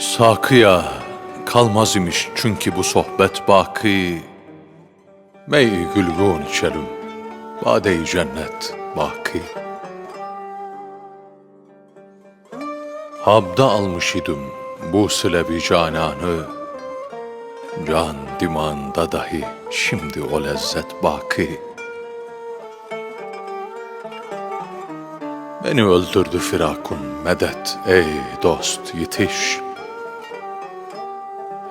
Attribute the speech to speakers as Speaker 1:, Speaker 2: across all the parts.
Speaker 1: Sakıya kalmaz imiş çünkü bu sohbet baki. Mey gülgün içelim, bade-i cennet baki. Habda almış idim bu sılebi cananı, Can dimanda dahi şimdi o lezzet baki. Beni öldürdü firakun medet ey dost yetiş.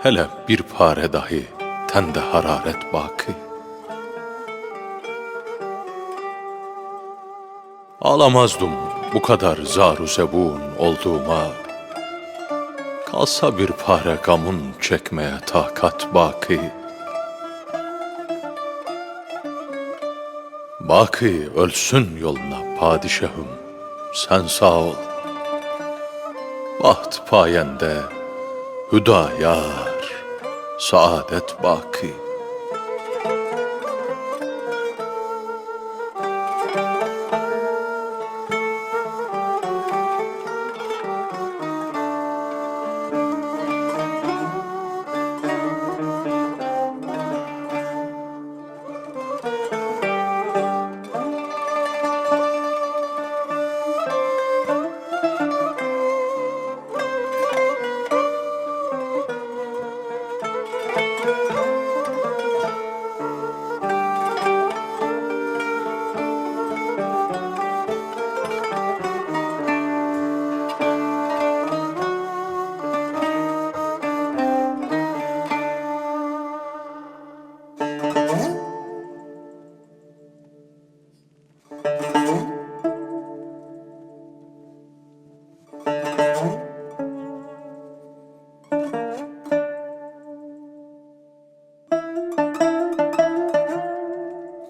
Speaker 1: Hele bir pare dahi tende hararet baki. Ağlamazdım bu kadar zaru zebun olduğuma. Kalsa bir pare gamın çekmeye takat baki. Baki ölsün yoluna padişahım, sen sağ ol. Baht payende hüda yar, saadet baki.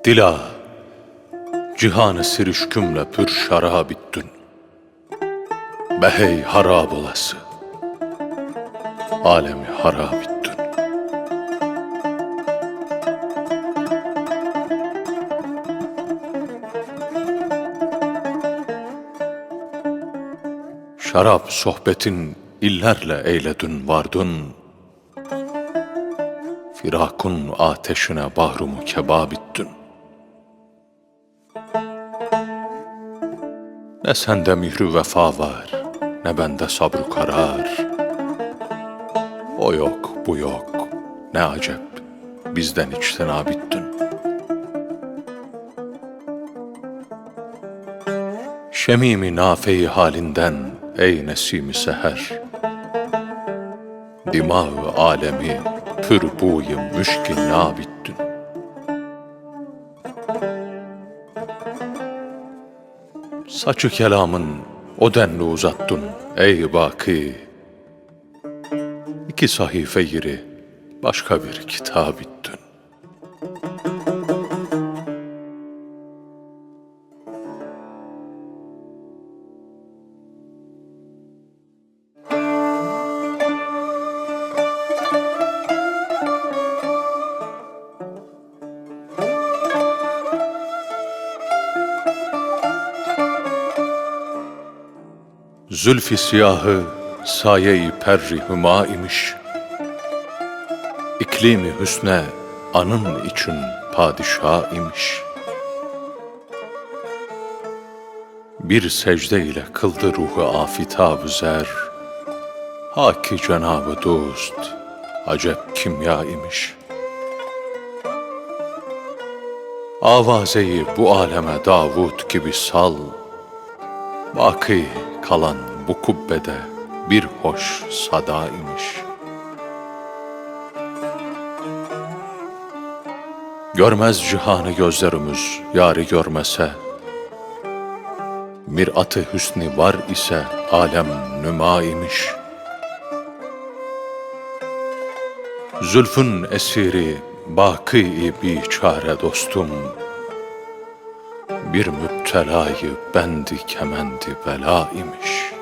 Speaker 1: Dila, cihanı sirişkümle pür şarab bittün. Behey harab olası, alemi harab bittün. Şarap sohbetin illerle eyledün vardın. Firakun ateşine bahrumu kebab ettin. Ne sende mihri vefa var, ne bende sabrı karar. O yok, bu yok, ne acep, bizden içtina bittin. Şemimi nafeyi halinden ey nesimi seher. Dimağı alemi pür buyu müşkin nabittin. Saçı kelamın o denli uzattın ey baki. İki sahife yeri başka bir kitap ettin. Zülfi siyahı saye-i perri hüma imiş. İklimi hüsne anın için padişah imiş. Bir secde ile kıldı ruhu afitab zer. Haki cenabı dost, acep kimya imiş. Avazeyi bu aleme Davud gibi sal, Baki kalan bu kubbede bir hoş sada imiş. Görmez cihanı gözlerimiz yari görmese, Mirat-ı hüsnü var ise alem nüma imiş. Zülfün esiri baki biçare dostum, bir müptelayı bendi kemendi bela imiş.